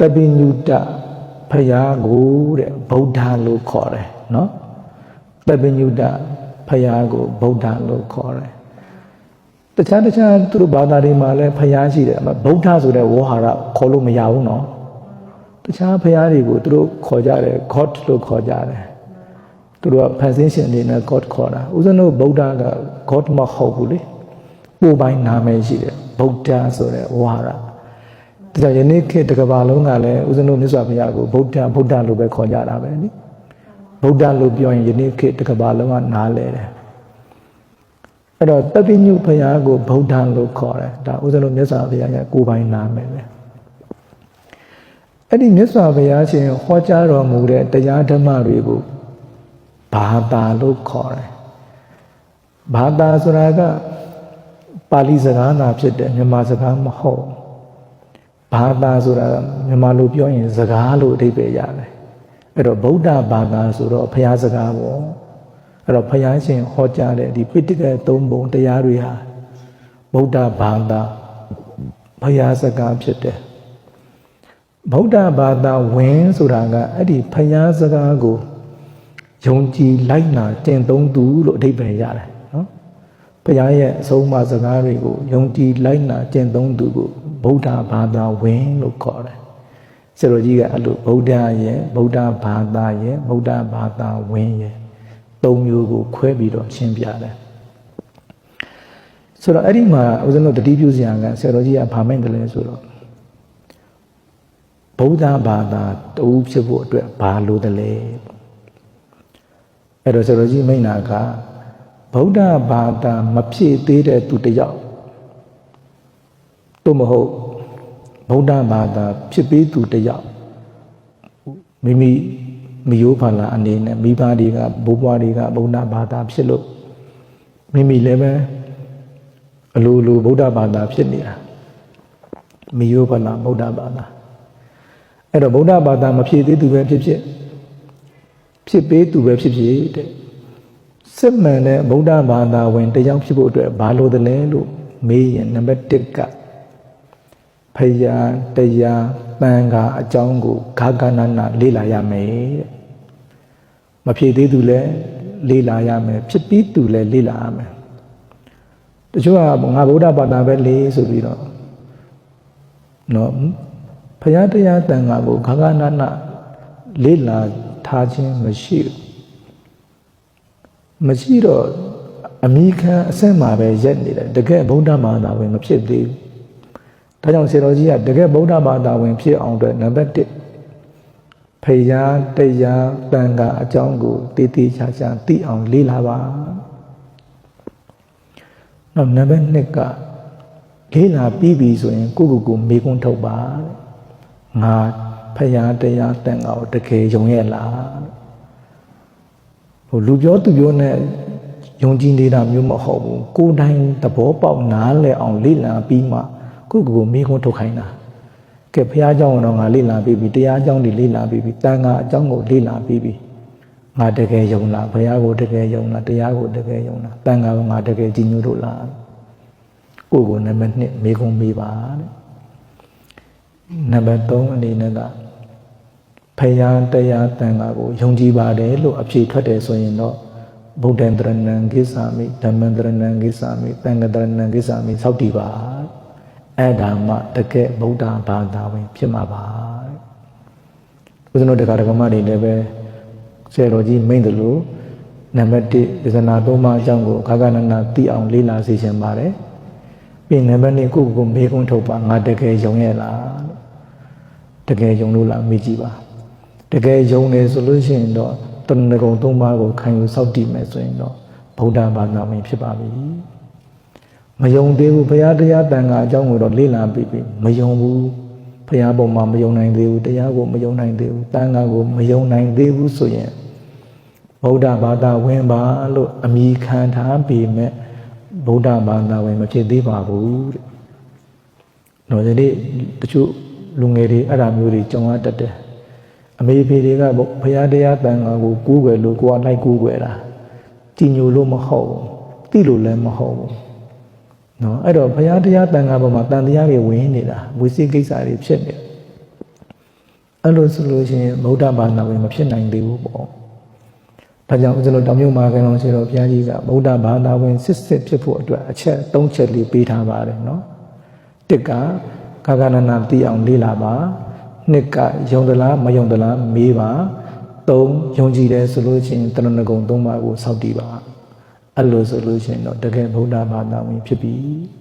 တပိညုတဖယားကိုတဲ့ဗုဒ္ဓလို့ခေါ်တယ်နော်တပိညုတဖယားကိုဗုဒ္ဓလို့ခေါ်တယ်တခြားတခြားသူတို့ဘာသာတွေမှာလည်းဖယားရှိတယ်အမဗုဒ္ဓဆိုတဲ့ဝေါ်ဟာရခေါ်လို့မရဘူးနော်တခြားဖယားတွေကိုသူတို့ခေါ်ကြတယ် god လို့ခေါ်ကြတယ်သူတို့ကဖန်ဆင်းရှင်အနေနဲ့ god ခေါ်တာဥစဉ်တို့ဗုဒ္ဓက god မဟုတ်ဘူးလေပို့ပိုင်းနာမည်ရှိတယ်ဗုဒ္ဓဆိုတဲ့ဝါရ ဒါကြောင့်ယနေ့ခေတ်တစ်ကမ္ဘာလုံးကလည်းဥစဉ်တို့မြတ်စွာဘုရားကိုဗုဒ္ဓဗုဒ္ဓလို့ပဲခေါ်ကြတာပဲနိဗုဒ္ဓလို့ပြောရင်ယနေ့ခေတ်တစ်ကမ္ဘာလုံးကနားလဲတယ်အဲ့တော့တပိညုဘုရားကိုဗုဒ္ဓလို့ခေါ်တယ်ဒါဥစဉ်တို့မြတ်စွာဘုရားရဲ့ကိုယ်ပိုင်နာမည်ပဲအဲ့ဒီမြတ်စွာဘုရားရှင်ဟောကြားတော်မူတဲ့တရားဓမ္မတွေကိုဘာသာလို့ခေါ်တယ်ဘာသာဆိုတာကပါဠိစကားနာဖြစ်တယ်မြန်မာစကားမဟုတ် ဘာသာဆိုတာမြန်မာလိုပြောရင်စကားလို့အဓိပ္ပာယ်ရတယ်အဲ့တော့ဗုဒ္ဓဘာသာဆိုတော့ဘုရားစကားပေါ့အဲ့တော့ဘုရားရှင်ဟောကြားတဲ့ဒီပိဋကတ်သုံးပုံတရားတွေဟာဗုဒ္ဓဘာသာဘုရားစကားဖြစ်တယ်ဗုဒ္ဓဘာသာဝင်ဆိုတာကအဲ့ဒီဘုရားစကားကိုယုံကြည်လိုက်နာကျင့်သုံးသူလို့အဓိပ္ပာယ်ရတယ်နော် ဘုရားရဲ့အဆုံးအမစကားတွေကိုယုံကြည်လိုက်နာကျင့်သုံးသူကိုဗုဒ္ဓဘာသာဝင်လို့ခေါ်တယ်ဆရာတော်ကြီးကအဲ့လိုဗုဒ္ဓရဲ့ဗုဒ္ဓဘာသာရဲ့ဗုဒ္ဓဘာသာဝင်ရဲ့သုံးမျိုးကိုခွဲပြီးတော့ရှင်းပြတယ်ဆိုတော့အဲ့ဒီမှာဦးဇင်းတို့တတိပြုစရာကဆရာတော်ကြီးကဗာမိတ်တယ်လဲဆိုတော့ဗုဒ္ဓဘာသာတူဖြစ်ဖို့အတွက်ဘာလို့တယ်လဲအဲ့တော့ဆရာတော်ကြီးမိန့်တာက ဗုဒ္ဓဘာသာမဖြစ်သေးတဲ့သူတစ်ယောက်သို့မဟုတ်ဗုဒ္ဓဘာသာ ဖြစ်ပြီးသူတစ်ယောက်မိမိမယိုးဖလာအနေနဲ့မိဘတွေကဘိုးဘွားတွေကဗုဒ္ဓဘာသာဖြစ်လို့မိမိလည်းပဲအလိုလိုဗုဒ္ဓဘာသာဖြစ်နေတာမယိုးဖလာဗုဒ္ဓဘာသာအဲ့တော့ဗုဒ္ဓဘာသာမဖြစ်သေးသူပဲဖြစ်ဖြစ်ဖြစ်ပေးသူပဲဖြစ်ဖြစ်တဲ့ စစ်မှန်တဲ့ဗုဒ္ဓဘာသာဝင်တယောက်ဖြစ်ဖို့အတွက်ဘာလို့တလဲလို့မေးရင်နံပါတ်1ကဖယားတရားတန်ခါအကြောင်းကိုဂါဂနနာလေ့လာရမယ်တဲ့မဖြစ်သေးသူလည်းလေ့လာရမယ်ဖြစ်ပြီးသူလည်းလေ့လာရမယ်တချို့ကငါဗုဒ္ဓဘာသာပဲလေဆိုပြီးတော့နော်ဖယားတရားတန်ခါကိုဂါဂနနာလေ့လာထားခြင်းမရှိဘူး မရှိတော့အမိခံအဆက်မှာပဲရက်နေတယ်တကယ်ဗုဒ္ဓဘာသာဝင်မဖြစ်သေးဘူးဒါကြောင့်ဆရာတော်ကြီးကတကယ်ဗုဒ္ဓဘာသာဝင်ဖြစ်အောင်အတွက်နံပါတ်1ဖယားတရားတန်ခါအကြောင်းကိုတည်တည်ချာချာသိအောင်လေ့လာပါနောက်နံပါတ်2ကလေ့လာပြီးပြီဆိုရင်ကိုယ့်ကိုယ်ကိုမေးခွန်းထုတ်ပါငါဖယားတရားတန်ခါကိုတကယ်ယုံရဲ့လား ဟိုလူပြောသူပြောနဲ့ယုံကြည်နေတာမျိုးမဟုတ်ဘူးကိုယ်တိုင်သဘောပေါက်နားလည်အောင်လေ့လာပြီးမှကိုယ့်ကိုယ်ကိုမေးခွန်းထုတ်ခိုင်းတာကဲဘုရားเจ้าကတော့ငါလေ့လာပြီးပြီတရားเจ้าတွေလေ့လာပြီးပြီတန်ခါအเจ้าကိုလေ့လာပြီးပြီငါတကယ်ယုံလားဘုရားကိုတကယ်ယုံလားတရားကိုတကယ်ယုံလားတန်ခါကိုငါတကယ်ကြည်ညိုလို့လားကိုယ့်ကိုနံပါတ်1မေးခွန်းမေးပါတဲ့နံပါတ်3အနေနဲ့က ဖယားတရားတန်ခါကိုယုံကြည်ပါတယ်လို့အဖြေထွက်တယ်ဆိုရင်တော့ဗုဒ္ဓံတရဏံကိစ္ဆာမိဓမ္မံတရဏံကိစ္ဆာမိသံဃတရဏံကိစ္ဆာမိစောက်တည်ပါအဲ့ဒါမှတကယ်ဗုဒ္ဓဘာသာဝင် ဖြစ်မှာပါဦးဇင်းတို့တရားဓမ္မတွေလည်းပဲဆရာတော်ကြီးမိန့်တယ်လို့နံပါတ်1ဒေသနာသုံးပါးအကြောင်းကိုခါကနနာသိအောင်လေ့လာစေချင်ပါတယ်ပြီးနံပါတ်2ကိုယ့်ကိုယ်မေးခွန်းထုတ်ပါငါတကယ်ယုံရဲ့လားတကယ်ယုံလို့လားမေးကြည့်ပါ တကယ်ယုံနေဆိုလို့ရှိရင်တော့တဏ္ဍကုံသုံးပါးကိုခံယူစောင့်တည်မယ်ဆိုရင်တော့ဗုဒ္ဓဘာသာဝင်ဖြစ်ပါပြီမယုံသေးဘူးဘုရားတရားတန်ခါအကြောင်းကိုတော့လေ့လာပြီးပြီမယုံဘူးဘုရားပုံမှာမယုံနိုင်သေးဘူးတရားကိုမယုံနိုင်သေးဘူးတန်ခါကိုမယုံနိုင်သေးဘူးဆိုရင်ဗုဒ္ဓဘာသာဝင်ပါလို့အမိခံထားပြီးမဲ့ဗုဒ္ဓဘာသာဝင်မဖြစ်သေးပါဘူးတဲ့။တော့ဒီနေ့တချို့လူငယ်တွေအဲ့ဒါမျိုးတွေကြုံရတတ်တယ်။ အမေဖေတွေကဘုရားတရားတန်ခါကိုကူးွယ်လို့ကိုကလိုက်ကူးွယ်တာကြည်ညိုလို့မဟုတ်ဘူး။သိလို့လည်းမဟုတ်ဘူး။နော်အဲ့တော့ဘုရားတရားတန်ခါပေါ်မှာတန်တရားတွေဝင်နေတာဝိသိကိစ္စတွေဖြစ်နေတယ်အဲ့လိုဆိုလို့ရှိရင်ဗုဒ္ဓဘာသာဝင်မဖြစ်နိုင်သေးဘူးပေါ့။ဒါကြောင့်ဦးဇင်းတို့တောင်မြုပ်မာကန်တော်ရှင်တော်ဘုရားကြီးကဗုဒ္ဓဘာသာဝင်စစ်စစ်ဖြစ်ဖို့အတွက်အချက်၃ချက်လေးပေးထားပါတယ်နော်။တစ်ကကာကနနာသိအောင်လေ့လာပါ။ နှစ်ကယုံသလားမယုံသလားမေးပါ။သုံးယုံကြည်တယ်ဆိုလို့ရှိရင်တရဏဂုံသုံးပါးကိုစောင့်တည်ပါ။အဲ့လိုဆိုလို့ရှိရင်တော့တကယ်ဗုဒ္ဓဘာသာဝင်ဖြစ်ပြီ။